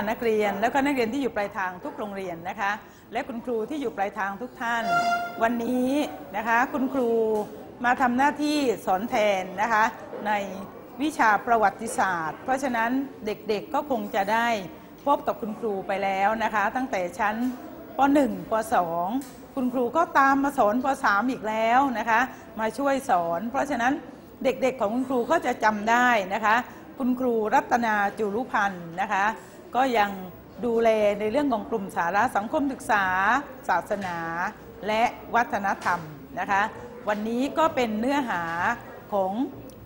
สดีค่ะนักเรียน แล้วก็นักเรียนที่อยู่ปลายทางทุกโรงเรียนนะคะ และคุณครูที่อยู่ปลายทางทุกท่าน วันนี้นะคะคุณครูมาทำหน้าที่สอนแทนนะคะในวิชาประวัติศาสตร์ เพราะฉะนั้นเด็กๆก็คงจะได้พบกับคุณครูไปแล้วนะคะ ตั้งแต่ชั้นป .1 ป .2 คุณครูก็ตามมาสอนป .3 อีกแล้วนะคะ มาช่วยสอน เพราะฉะนั้นเด็กๆของคุณครูก็จะจำได้นะคะ คุณครูรัตนาจุรุพันธ์นะคะ ก็ยังดูแลในเรื่องของกลุ่มสาระสังคมศึกษา ศาสนา และวัฒนธรรมนะคะ วันนี้ก็เป็นเนื้อหาของ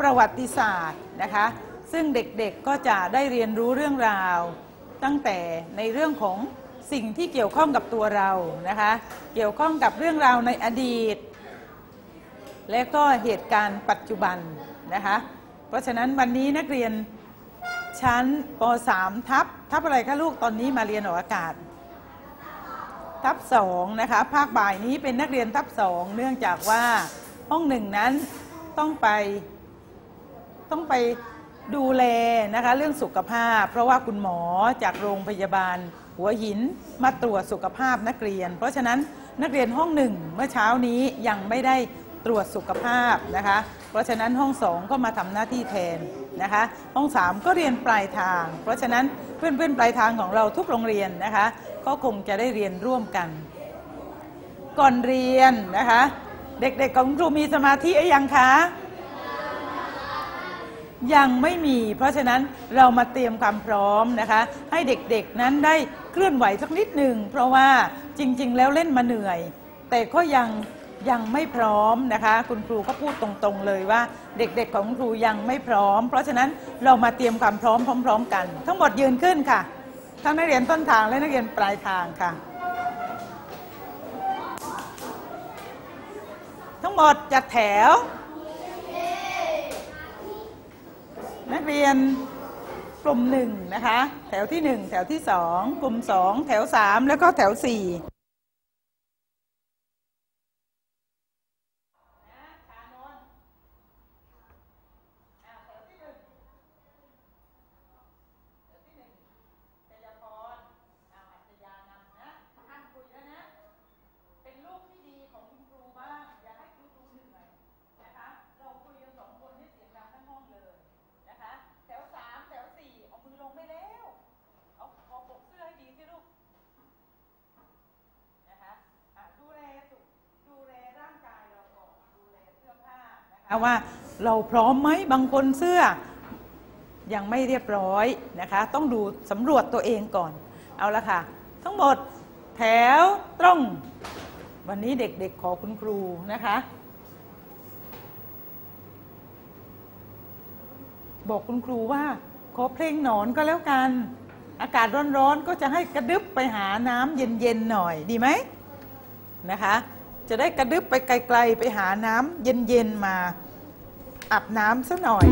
ประวัติศาสตร์นะคะ ซึ่งเด็กๆก็จะได้เรียนรู้เรื่องราว ตั้งแต่ในเรื่องของสิ่งที่เกี่ยวข้องกับตัวเรานะคะ เกี่ยวข้องกับเรื่องราวในอดีต และก็เหตุการณ์ปัจจุบันนะคะ เพราะฉะนั้นวันนี้นักเรียน ชั้นป .3 ทับทับอะไรคะลูกตอนนี้มาเรียนออกอากาศ ทับสองนะคะภาคบ่ายนี้เป็นนักเรียนทับสองเนื่องจากว่าห้องหนึ่งนั้นต้องไปต้องไปดูแลนะคะเรื่องสุขภาพ เพราะว่าคุณหมอจากโรงพยาบาล หัวหินมาตรวจสุขภาพนักเรียน เพราะฉะนั้นนักเรียนห้องหนึ่งเมื่อเช้านี้ยังไม่ได้ ตรวจสุขภาพนะคะ เพราะฉะนั้นห้องสองก็มาทำหน้าที่แทนนะคะ ห้องสามก็เรียนปลายทาง เพราะฉะนั้นเพื่อนๆปลายทางของเราทุกโรงเรียนนะคะ ก็คงจะได้เรียนร่วมกัน ก่อนเรียนนะคะ เด็กๆของครูมีสมาธิหรือยังคะยังไม่มี เพราะฉะนั้นเรามาเตรียมความพร้อมนะคะ ให้เด็กๆนั้นได้เคลื่อนไหวสักนิดหนึ่งเพราะว่าจริง ๆ แล้วเล่นมาเหนื่อย แต่ก็ยัง ยังไม่พร้อมนะคะ คุณครูก็พูดตรงๆเลยว่าเด็กๆของครูยังไม่พร้อม เพราะฉะนั้นเรามาเตรียมความพร้อมพร้อม ๆ กัน ทั้งหมดยืนขึ้นค่ะ ทั้งนักเรียนต้นทางและนักเรียนปลายทางค่ะ ทั้งหมดจัดแถว นักเรียนกลุ่มหนึ่งนะคะ แถวที่หนึ่งแถวที่สองกลุ่มสองแถวสามแล้วก็แถวสี่ ว่าเราพร้อมไหมบางคนเสื้อยังไม่เรียบร้อยนะคะ ต้องดูสำรวจตัวเองก่อน เอาละค่ะ ทั้งหมดแถวตรง วันนี้เด็กๆขอคุณครูนะคะ บอกคุณครูว่า ขอเพลงหนอนก็แล้วกัน อากาศร้อนๆก็จะให้กระดึบไปหาน้ำเย็นๆหน่อยดีไหมนะคะ จะได้กระดึบไปไกลๆ ไปหาน้ำเย็นๆ มาอาบน้ำซะหน่อย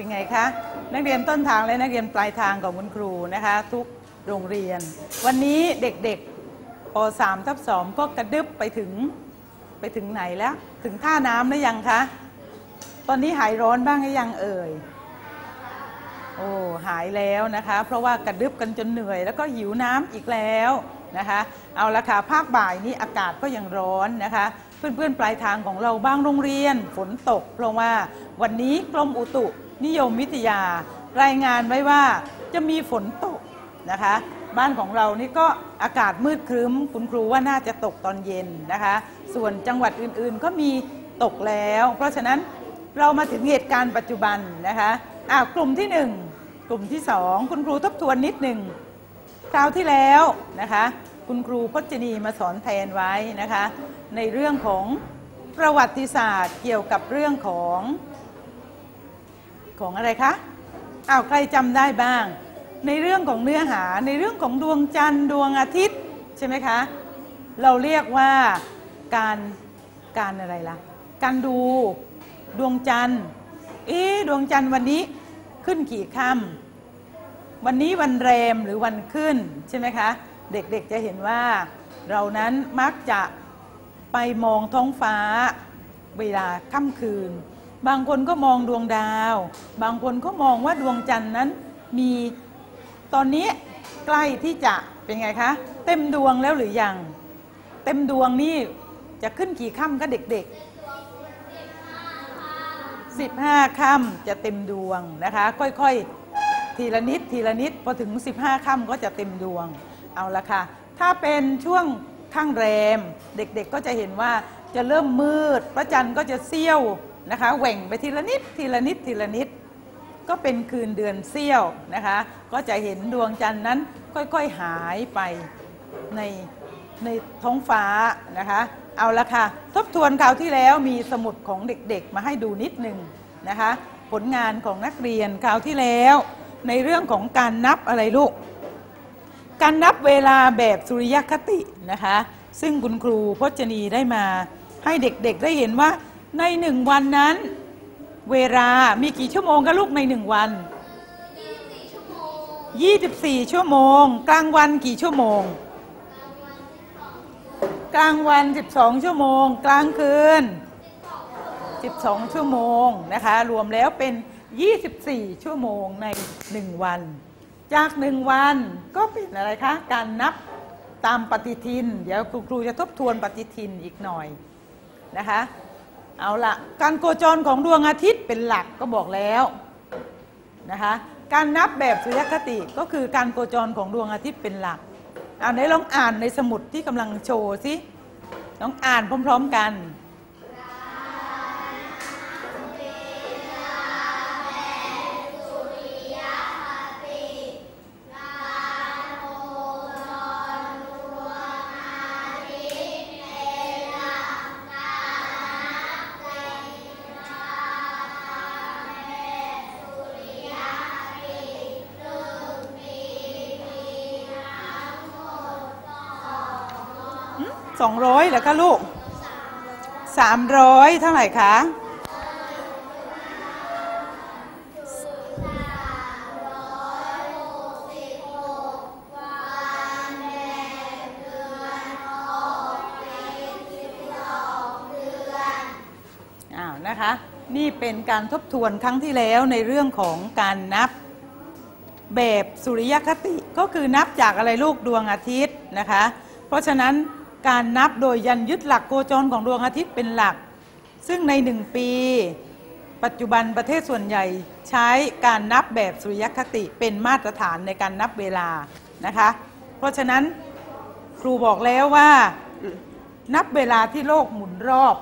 เป็นไงคะ นักเรียนต้นทางและนักเรียนปลายทางของคุณครูนะคะ ทุกโรงเรียน วันนี้เด็กๆป .3 ทับ2ก็กระดึบไปถึงไปถึงไหนแล้ว ถึงท่าน้ำหรือยังคะ ตอนนี้หายร้อนบ้างหรือยังเอ่ยโอ้หายแล้วนะคะ เพราะว่ากระดึบกันจนเหนื่อย แล้วก็หิวน้ำอีกแล้วนะคะ เอาละค่ะภาคบ่ายนี้อากาศก็ยังร้อนนะคะ เพื่อนๆปลายทางของเราบางโรงเรียนฝนตก เพราะว่าวันนี้กรมอุตุ นิยมวิทยารายงานไว้ว่าจะมีฝนตกนะคะ บ้านของเรานี่ก็อากาศมืดครึ้ม คุณครูว่าน่าจะตกตอนเย็นนะคะ ส่วนจังหวัดอื่นๆก็มีตกแล้ว เพราะฉะนั้นเรามาถึงเหตุการณ์ปัจจุบันนะคะอ่ากลุ่มที่หนึ่งกลุ่มที่สองคุณครูทบทวนนิดหนึ่งคราวที่แล้วนะคะ คุณครูพจนีมาสอนแทนไว้นะคะ ในเรื่องของประวัติศาสตร์เกี่ยวกับเรื่องของ ของอะไรคะอ้าวใครจำได้บ้าง ในเรื่องของเนื้อหาในเรื่องของดวงจันทร์ดวงอาทิตย์ใช่ไหมคะเราเรียกว่าการการอะไรล่ะ การดูดวงจันทร์เอ๊ดวงจันทร์วันนี้ขึ้นกี่ค่ำวันนี้วันแรมหรือวันขึ้นใช่ไหมคะ เด็กๆจะเห็นว่า เรานั้นมักจะไปมองท้องฟ้าเวลาค่ำคืน บางคนก็มองดวงดาว บางคนก็มองว่าดวงจันทร์นั้นมีตอนนี้ใกล้ที่จะเป็นไงคะ เต็มดวงแล้วหรือยัง เต็มดวงนี่จะขึ้นกี่ค่ำก็เด็กๆ15ค่ำจะเต็มดวงนะคะ ค่อยๆ ทีละนิดทีละนิดพอถึง 15ค่ำก็จะเต็มดวงเอาละค่ะ ถ้าเป็นช่วงข้างแรม เด็กๆก็จะเห็นว่าจะเริ่มมืด พระจันทร์ก็จะเสี้ยว นะคะแหว่งไปทีละนิดทีละนิดทีละนิด ก็เป็นคืนเดือนเสี้ยวนะคะ ก็จะเห็นดวงจันทร์นั้นค่อยๆหายไปในในท้องฟ้านะคะ เอาละค่ะ ทบทวนคราวที่แล้วมีสมุดของเด็กๆ มาให้ดูนิดหนึ่งนะคะ ผลงานของนักเรียนคราวที่แล้ว ในเรื่องของการนับอะไรลูก การนับเวลาแบบสุริยคตินะคะ ซึ่งคุณครูพจนีได้มาให้เด็กๆได้เห็นว่า ในหนึ่งวันนั้น เวลามีกี่ชั่วโมงกันลูกในหนึ่งวัน24 ชั่วโมง กลางวันกี่ชั่วโมง กลางวัน 12 ชั่วโมง กลางคืน 12 ชั่วโมงนะคะ รวมแล้วเป็น 24 ชั่วโมงใน 1 วัน จาก 1 วันก็เป็นอะไรคะ การนับตามปฏิทิน เดี๋ยวครูครูจะทบทวนปฏิทินอีกหน่อยนะคะ เอาละการโคจรของดวงอาทิตย์เป็นหลักก็บอกแล้วนะคะการนับแบบสุริยคติก็คือการโคจรของดวงอาทิตย์เป็นหลักเอาไหนลองอ่านในสมุดที่กำลังโชว์สิลองอ่านพร้อม ๆ กัน สองร้อยเหรอคะลูกสามร้อยเท่าไหร่คะอ้าวนะคะนี่เป็นการทบทวนครั้งที่แล้วในเรื่องของการนับแบบสุริยคติก็คือนับจากอะไรลูกดวงอาทิตย์นะคะ เพราะฉะนั้น การนับโดยยันยึดหลักโคจรของดวงอาทิตย์เป็นหลัก ซึ่งในหนึ่งปี ปัจจุบันประเทศส่วนใหญ่ใช้การนับแบบสุริยคติเป็นมาตรฐานในการนับเวลานะคะ เพราะฉะนั้นครูบอกแล้วว่านับเวลาที่โลกหมุนรอบ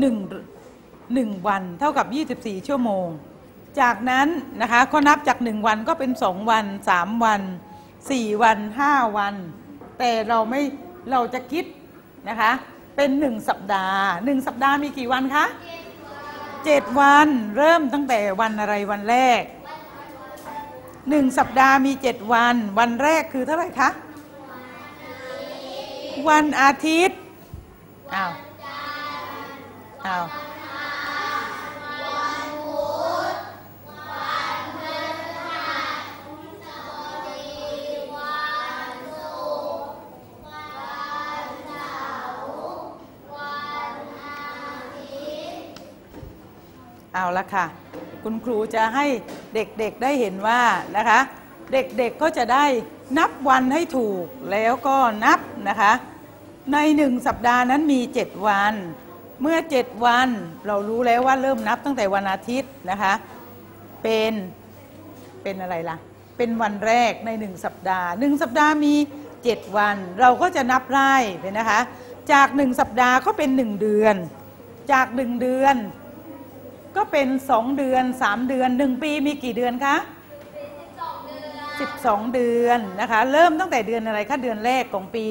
หนึ่งหนึ่งวันเท่ากับ 24 ชั่วโมง จากนั้นนะคะเขานับจาก 1 วันก็เป็น 2 วัน 3 วัน 4 วัน 5 วัน แต่เราไม่เราจะคิดนะคะ เป็น 1 สัปดาห์ 1 สัปดาห์มีกี่วันคะ7วันเริ่มตั้งแต่วันอะไรวันแรก 1 สัปดาห์มี 7 วัน วันแรกคือเท่าไหร่คะวันอาทิตย์อ้าวอ้าว เอาละค่ะ คุณครูจะให้เด็กๆได้เห็นว่านะคะ เด็กๆก็จะได้นับวันให้ถูกแล้วก็นับนะคะ ในหนึ่งสัปดาห์นั้นมี 7 วัน เมื่อ 7 วันเรารู้แล้วว่าเริ่มนับตั้งแต่วันอาทิตย์นะคะ เป็นเป็นอะไรล่ะ เป็นวันแรกในหนึ่งสัปดาห์หนึ่งสัปดาห์มี 7 วัน เราก็จะนับไล่ไปนะคะ จากหนึ่งสัปดาห์ก็เป็น 1 เดือน จากหนึ่งเดือน ก็เป็น 2 เดือน 3 เดือน 1 ปีมีกี่เดือนคะ12 เดือนนะคะ เริ่มตั้งแต่เดือนอะไรคะเดือนแรกของปี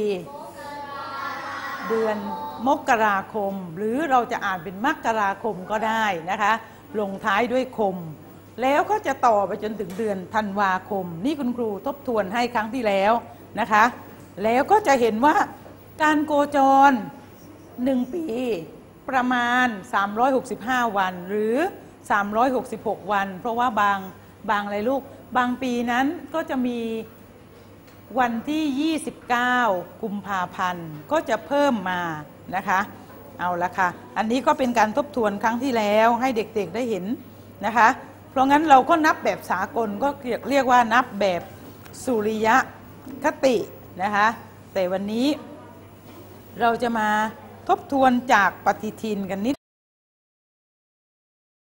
เดือนมกราคม หรือเราจะอ่านเป็นมกราคมก็ได้นะคะ ลงท้ายด้วยคม แล้วก็จะต่อไปจนถึงเดือนธันวาคม นี่คุณครูทบทวนให้ครั้งที่แล้วนะคะ แล้วก็จะเห็นว่าการโกจร 1 ปี ประมาณ 365 วันหรือ 366 วัน เพราะว่าบางบางอะไรลูก บางปีนั้นก็จะมีวันที่ 29 กุมภาพันธ์ก็จะเพิ่มมานะคะเอาละค่ะ อันนี้ก็เป็นการทบทวนครั้งที่แล้วให้เด็กๆได้เห็นนะคะ เพราะงั้นเราก็นับแบบสากลก็เรียกว่านับแบบสุริยะคตินะคะ แต่วันนี้เราจะมา ทบทวนจากปฏิทินกันนิด